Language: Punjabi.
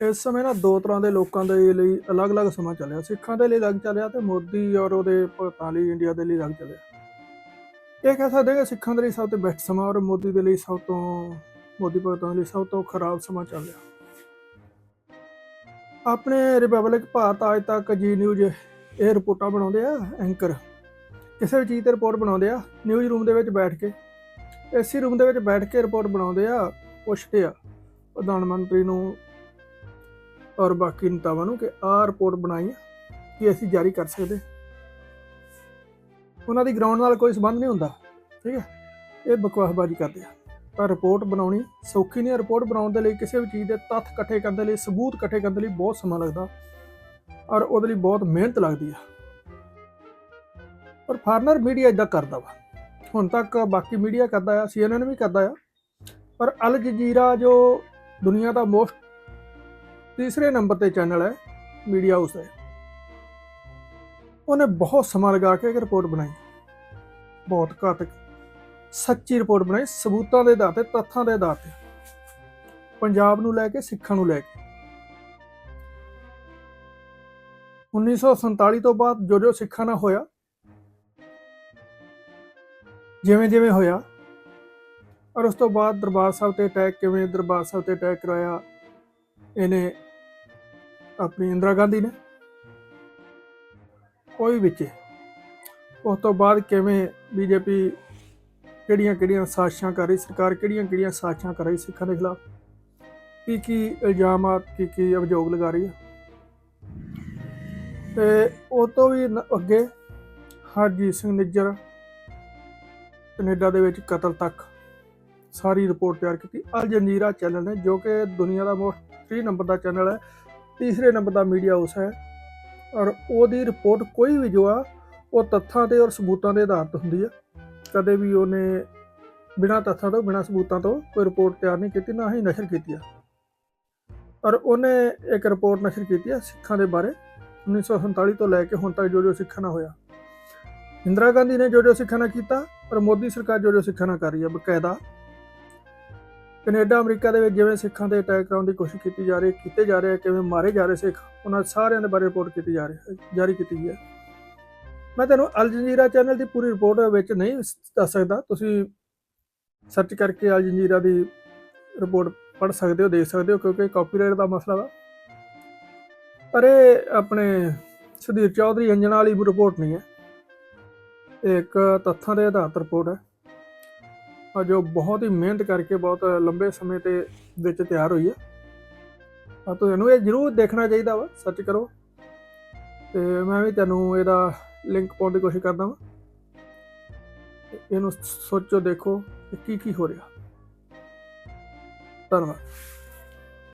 ਇਸ ਸਮੇਂ ਨਾ ਦੋ ਤਰ੍ਹਾਂ ਦੇ ਲੋਕਾਂ ਦੇ ਲਈ ਅਲੱਗ-ਅਲੱਗ ਸਮਾਂ ਚੱਲਿਆ। ਸਿੱਖਾਂ ਦੇ ਲਈ ਅਲੱਗ ਚੱਲਿਆ ਤੇ ਮੋਦੀ ਔਰ ਉਹਦੇ ਭਗਤਾਂ ਲਈ ਇੰਡੀਆ ਦੇ ਲਈ ਅਲੱਗ ਚੱਲਿਆ। ਇਹ ਕਹਿ ਸਕਦੇ ਕਿ ਸਿੱਖਾਂ ਦੇ ਲਈ ਸਭ ਤੋਂ ਬੈਸਟ ਸਮਾਂ ਔਰ ਮੋਦੀ ਦੇ ਲਈ ਸਭ ਤੋਂ, ਮੋਦੀ ਭਗਤਾਂ ਦੇ ਲਈ ਸਭ ਤੋਂ ਖਰਾਬ ਸਮਾਂ ਚੱਲ ਰਿਹਾ ਆਪਣੇ ਰਿਪਬਲਿਕ ਭਾਰਤ ਅੱਜ ਤੱਕ ਜੀ ਨਿਊਜ਼ ਇਹ ਰਿਪੋਰਟਾਂ ਬਣਾਉਂਦੇ ਆ ਐਂਕਰ ਕਿਸੇ ਵੀ ਚੀਜ਼ ਤੇ ਰਿਪੋਰਟ ਬਣਾਉਂਦੇ ਆ, ਨਿਊਜ਼ ਰੂਮ ਦੇ ਵਿੱਚ ਬੈਠ ਕੇ। ਏਸੀ ਰੂਮ ਦੇ ਵਿੱਚ ਬੈਠ ਕੇ ਰਿਪੋਰਟ ਬਣਾਉਂਦੇ ਆ, ਪੁੱਛਦੇ ਆ। ਪ੍ਰਧਾਨ ਮੰਤਰੀ ਨੂੰ ਔਰ ਬਾਕੀ ਨੇਤਾਵਾਂ ਨੂੰ ਕਿ ਆਹ ਰਿਪੋਰਟ ਬਣਾਈ ਹੈ ਕਿ ਅਸੀਂ ਜਾਰੀ ਕਰ ਸਕਦੇ। ਉਹਨਾਂ ਦੀ ਗਰਾਊਂਡ ਨਾਲ ਕੋਈ ਸੰਬੰਧ ਨਹੀਂ ਹੁੰਦਾ, ਠੀਕ ਹੈ। ਇਹ ਬਕਵਾਸਬਾਜ਼ੀ ਕਰਦੇ ਆ। ਪਰ ਰਿਪੋਰਟ ਬਣਾਉਣੀ ਸੌਖੀ ਨਹੀਂ ਰਿਪੋਰਟ ਬਣਾਉਣ ਦੇ ਲਈ ਕਿਸੇ ਵੀ ਚੀਜ਼ ਦੇ ਤੱਥ ਇਕੱਠੇ ਕਰਨ ਦੇ ਲਈ, ਸਬੂਤ ਇਕੱਠੇ ਕਰਨ ਦੇ ਲਈ ਬਹੁਤ ਸਮਾਂ ਲੱਗਦਾ ਔਰ ਉਹਦੇ ਲਈ ਬਹੁਤ ਮਿਹਨਤ ਲੱਗਦੀ ਆ। ਪਰ ਫਾਰਨਰ ਮੀਡੀਆ ਇਦਾਂ ਕਰਦਾ ਵਾ। ਹੁਣ ਤੱਕ ਬਾਕੀ ਮੀਡੀਆ ਕਰਦਾ ਆ ਸੀਐਨਐਨ ਵੀ ਕਰਦਾ ਆ। ਪਰ ਅਲ ਜਜ਼ੀਰਾ ਜੋ ਦੁਨੀਆ ਦਾ ਮੋਸਟ ਤੀਸਰੇ ਨੰਬਰ ਤੇ ਚੈਨਲ ਹੈ ਮੀਡੀਆ ਹਾਊਸ ਹੈ ਉਹਨੇ ਬਹੁਤ ਸਮਾਂ ਲਗਾ ਕੇ ਇੱਕ ਰਿਪੋਰਟ ਬਣਾਈ। ਬਹੁਤ ਘਾਤਕ। ਸੱਚੀ ਰਿਪੋਰਟ ਬਣਾਈ, ਸਬੂਤਾਂ ਦੇ ਆਧਾਰ ਤੇ, ਤੱਥਾਂ ਦੇ ਆਧਾਰ ਤੇ। ਪੰਜਾਬ ਨੂੰ ਲੈ ਕੇ, ਸਿੱਖਾਂ ਨੂੰ ਲੈ ਕੇ। 1947 ਤੋਂ ਬਾਅਦ ਜੋ ਜੋ ਸਿੱਖਾਂ ਨਾਲ ਹੋਇਆ ਜਿਵੇਂ ਜਿਵੇਂ ਹੋਇਆ, ਔਰ ਉਸ ਤੋਂ ਬਾਅਦ ਦਰਬਾਰ ਸਾਹਿਬ ਤੇ ਅਟੈਕ, ਕਿਵੇਂ ਦਰਬਾਰ ਸਾਹਿਬ ਤੇ ਅਟੈਕ ਕਰਾਇਆ, ਇਹਨੇ ਆਪਣੀ ਇੰਦਰਾ ਗਾਂਧੀ ਨੇ। ਕੋਈ ਵਿੱਚ ਉਸ ਤੋਂ ਬਾਅਦ ਕਿਵੇਂ ਬੀਜੇਪੀ ਕਿਹੜੀਆਂ ਕਿਹੜੀਆਂ ਸਾਜ਼ਿਸ਼ਾਂ ਕਰ ਰਹੀ, ਸਰਕਾਰ ਕਿਹੜੀਆਂ ਕਿਹੜੀਆਂ ਸਾਜ਼ਿਸ਼ਾਂ ਕਰ ਰਹੀ ਸਿੱਖਾਂ ਦੇ ਖਿਲਾਫ? ਕੀ ਕੀ ਇਲਜ਼ਾਮਾਤ ਕੀ ਕੀ ਅਭਿਯੋਗ ਲਗਾ ਰਹੀ ਹੈ ਤੇ ਉਹ ਤੋਂ ਵੀ ਅੱਗੇ ਹਰਜੀਤ ਸਿੰਘ ਨਿੱਜਰ ਕੈਨੇਡਾ ਦੇ ਵਿੱਚ ਕਤਲ ਤੱਕ ਸਾਰੀ ਰਿਪੋਰਟ ਤਿਆਰ ਕੀਤੀ। ਅਲ ਜੰਜੀਰਾ ਚੈਨਲ ਨੇ, ਜੋ ਕਿ ਦੁਨੀਆ ਦਾ ਮੋਸਟ 3 ਨੰਬਰ ਦਾ ਚੈਨਲ ਹੈ। ਤੀਸਰੇ ਨੰਬਰ ਦਾ ਮੀਡੀਆ ਹਾਊਸ ਹੈ ਔਰ ਉਹਦੀ ਰਿਪੋਰਟ ਕੋਈ ਵੀ ਜੋ ਆ, ਉਹ ਤੱਥਾਂ ਤੇ ਔਰ ਸਬੂਤਾਂ ਦੇ ਆਧਾਰ ਤੇ ਹੁੰਦੀ ਹੈ ਕਦੇ ਵੀ ਉਹਨੇ ਬਿਨਾਂ ਤੱਥਾਂ ਤੋਂ, ਬਿਨਾਂ ਸਬੂਤਾਂ ਤੋਂ ਕੋਈ ਰਿਪੋਰਟ ਤਿਆਰ ਨਹੀਂ ਕੀਤੀ, ਨਾ ਹੀ ਨਸ਼ਰ ਕੀਤੀ ਆ। ਔਰ ਉਹਨੇ ਇੱਕ ਰਿਪੋਰਟ ਨਸ਼ਰ ਕੀਤੀ ਆ ਸਿੱਖਾਂ ਦੇ ਬਾਰੇ 1947 ਤੋਂ ਲੈ ਕੇ ਹੁਣ ਤੱਕ ਜੋ ਜੋ ਸਿੱਖਾਂ ਨਾਲ ਹੋਇਆ। ਇੰਦਰਾ ਗਾਂਧੀ ਨੇ ਜੋ ਜੋ ਸਿੱਖਾਂ ਨਾਲ ਕੀਤਾ ਔਰ ਮੋਦੀ ਸਰਕਾਰ ਜੋ ਜੋ ਸਿੱਖਾਂ ਨਾਲ ਕਰ ਰਹੀ ਹੈ ਬਕਾਇਦਾ ਕੈਨੇਡਾ, ਅਮਰੀਕਾ ਦੇ ਵਿੱਚ ਜਿਵੇਂ ਸਿੱਖਾਂ ਤੇ ਅਟੈਕ ਕਰਾਉਣ ਦੀ ਕੋਸ਼ਿਸ਼ ਕੀਤੀ ਜਾ ਰਹੀ ਹੈ ਕੀਤੇ ਜਾ ਰਹੇ ਹੈ ਕਿਵੇਂ ਮਾਰੇ ਜਾ ਰਹੇ ਸਿੱਖ, ਉਹਨਾਂ ਸਾਰਿਆਂ ਦੇ ਬਾਰੇ ਰਿਪੋਰਟ ਕੀਤੀ ਜਾ ਰਹੀ, ਜਾਰੀ ਕੀਤੀ ਗਈ ਹੈ। ਮੈਂ ਤੁਹਾਨੂੰ ਅਲ ਜਜ਼ੀਰਾ ਚੈਨਲ ਦੀ ਪੂਰੀ ਰਿਪੋਰਟ ਵਿੱਚ ਨਹੀਂ ਦੱਸ ਸਕਦਾ। ਤੁਸੀਂ ਸਰਚ ਕਰਕੇ ਅਲ ਜਜ਼ੀਰਾ ਦੀ ਰਿਪੋਰਟ ਪੜ੍ਹ ਸਕਦੇ ਹੋ, ਦੇਖ ਸਕਦੇ ਹੋ, ਕਿਉਂਕਿ ਕਾਪੀਰਾਈਟ ਦਾ ਮਸਲਾ ਵਾ। ਪਰ ਇਹ ਆਪਣੇ ਸੁਧੀਰ ਚੌਧਰੀ ਅੰਜਨਾ ਵਾਲੀ ਰਿਪੋਰਟ ਨਹੀਂ ਹੈ। ਇਹ ਇੱਕ ਤੱਥਾਂ ਦੇ ਆਧਾਰ ਤੇ ਰਿਪੋਰਟ ਹੈ। ਜੋ ਬਹੁਤ ਹੀ ਮਿਹਨਤ ਕਰਕੇ ਬਹੁਤ ਲੰਬੇ ਸਮੇਂ ਤੇ ਵਿੱਚ ਤਿਆਰ ਹੋਈ ਹੈ। ਆ ਤੁਹਾਨੂੰ ਇਹ ਜ਼ਰੂਰ ਦੇਖਣਾ ਚਾਹੀਦਾ ਵਾ ਸਰਚ ਕਰੋ। ਤੇ ਮੈਂ ਵੀ ਤੁਹਾਨੂੰ ਇਹਦਾ ਲਿੰਕ ਪਾਉਣ ਦੀ ਕੋਸ਼ਿਸ਼ ਕਰਦਾ ਵਾਂ। ਇਹਨੂੰ ਸੋਚੋ, ਦੇਖੋ ਕਿ ਕੀ ਕੀ ਹੋ ਰਿਹਾ। ਧੰਨਵਾਦ।